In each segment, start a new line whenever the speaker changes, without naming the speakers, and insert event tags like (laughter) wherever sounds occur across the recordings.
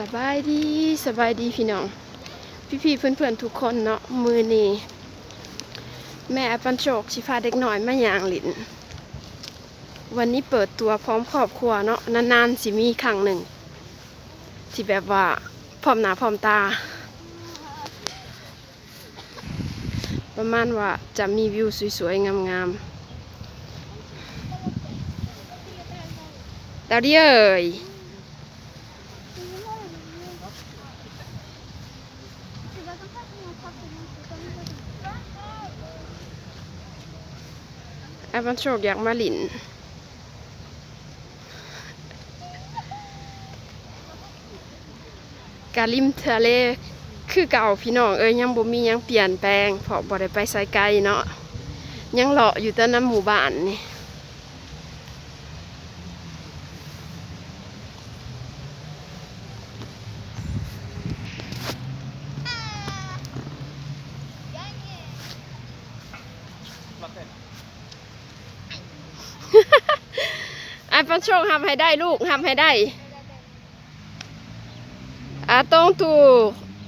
สบายดีสบายดีพี่น้อง พี่ๆเพื่อนๆทุกคนเนาะมือนี้แม่ปันโชคชิพาเด็กหน่อยมาย่างหลิน วันนี้เปิดตัวพร้อมครอบครัวเนาะนานๆสิมีครั้งหนึ่งที่แบบว่าพร้อมหน้าพร้อมตา ประมาณว่าจะมีวิวสวยๆ งามๆดาวดิเอ่ย ไอ้บันโชคอยากมาหลินกาลิมทะเลคือเก่าพี่น้องเอ้ยยังบ่มียังเปลี่ยนแปลงเพราะบ่ได้ไปไสไกลเนาะยังเลาะอยู่แต่น้ำหมู่บ้านนี่ มันโชคทำให้ได้ลูกทำให้ได้อาตรงตู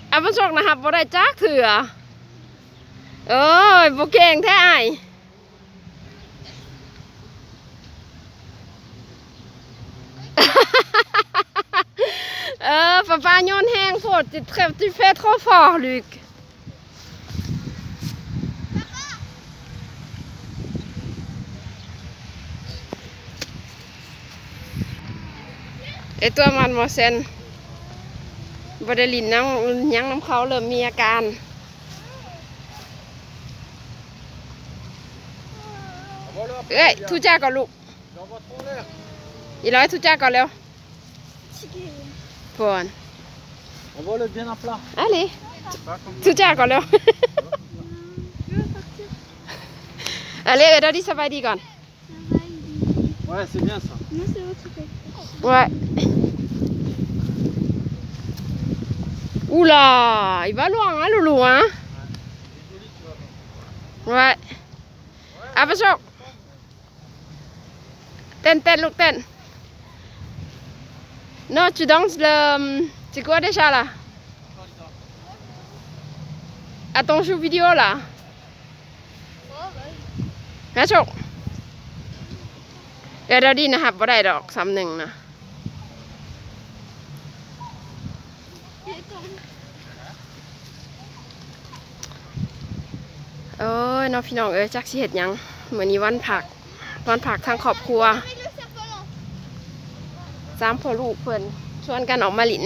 ไอ้ปันโชคนะครับบ่ได้จักเถื่อเอ้ยบ่เก่งแท้ไอ้เออป้าป้าโยนแห้งโพดจิตเทบจิตเฟสข้อฟอลูก ท trop fort Luc Et toi mademoiselle บไดลินน้ำยังน้ำเขาเริ่มมีอาการเอ้ยทุจ้าก่อนลูก
J'envoie trop l'air.
อีร้อยทุจ้าก่อนเร็วพอน
Envoie-le bien à plat.
Allez,
Pas comme
ทุจ้าก่อนเร็ว Allez, เดี๋ยวดิสบายดีก่อน
Ouais, c'est bien ça.
Ouais. Oula, il va loin, hein, Loulou, hein Ouais. Ah, pas chaud. Ten, ten, look, ten. Non, tu danses le... C'est quoi déjà, là À ton jeu vidéo, là Pas chaud. เดี๋ยวเดี๋ยวดีนะครับว่าได้ดอกซ้ำหนึ่งนะ เอ้ยน้องพี่น้องเอ้ยจักสิเห็ดยังเหมือนนี้วันผักวันผักทางครอบครัวสามพ่อลูกเพิ่อนชวนกันออกมาหลิน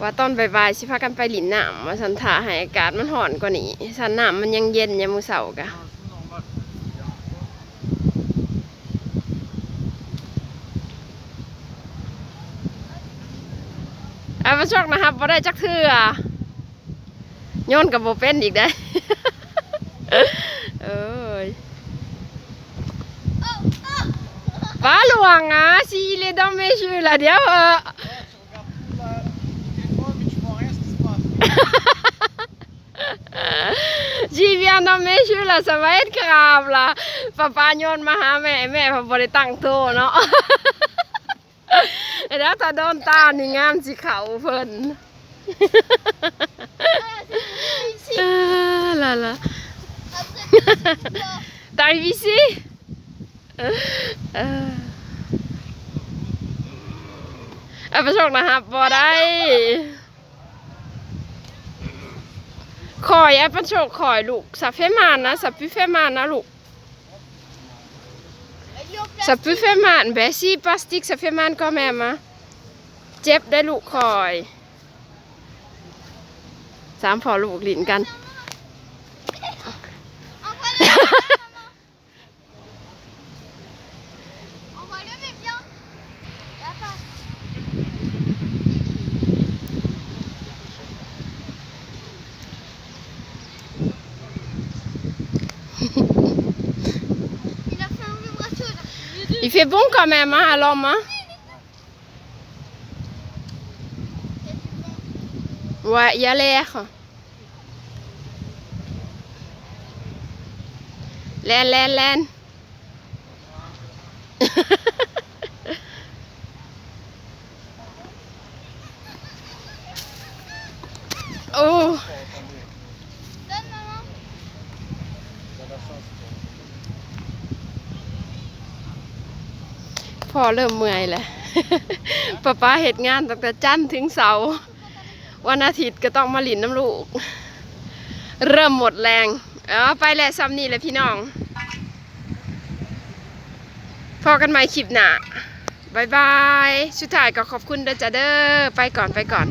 ว่าตอนบ่ายๆสิพากันไปหลินน้ำมาสันถาให้อากาศมันห่อนกว่านี้สันน้ำมันยังเย็นยามมื้อเสาร์กะ มาชอกนะครับบ่ได้จักเทื่อโยนกับโบเป็นอีกได้เอ้ยป้าหลวงอะซีเลดอมเมชื่อละเดี๋ยวเออจีเวียนดอมเมชื่อละสมัยกราบละป้าป้าโยนมาหาแม่แม่พอบ่ได้ตั้งโตเนาะ แล้วถ้าโดนตานี่งามสิเขาเพิ่น Ah là là. T'arrives ici Euh. เอาไปโชคนะครับบ่ได้คอยเอาไปโชคคอยลูกสับเฟมานนะสับพิเฟมานนะลูก สับพิเฟมานแบบซีพลาสติกสับเฟมานก็แม่มาเจ็บได้ลูกคอย สามพอลูกหลินกัน
Il fait
bon quand même, hein, à l'homme, hein? Ouais, il y a l'air. Len, len, len. (laughs) oh. พ่อเริ่มเมื่อยแหละป้าป้าเหตุงานตั้งแต่จันทร์ถึงเสาร์วันอาทิตย์ก็ต้องมาหลินน้ำลูก เริ่มหมดแรงเอาไปแล้วซ้ำนี่แหละพี่น้องพอกันใหม่คลิปหน้าบายบาย สุดท้ายก็ขอบคุณเด้อจ้าเด้อ ไปก่อนไปก่อน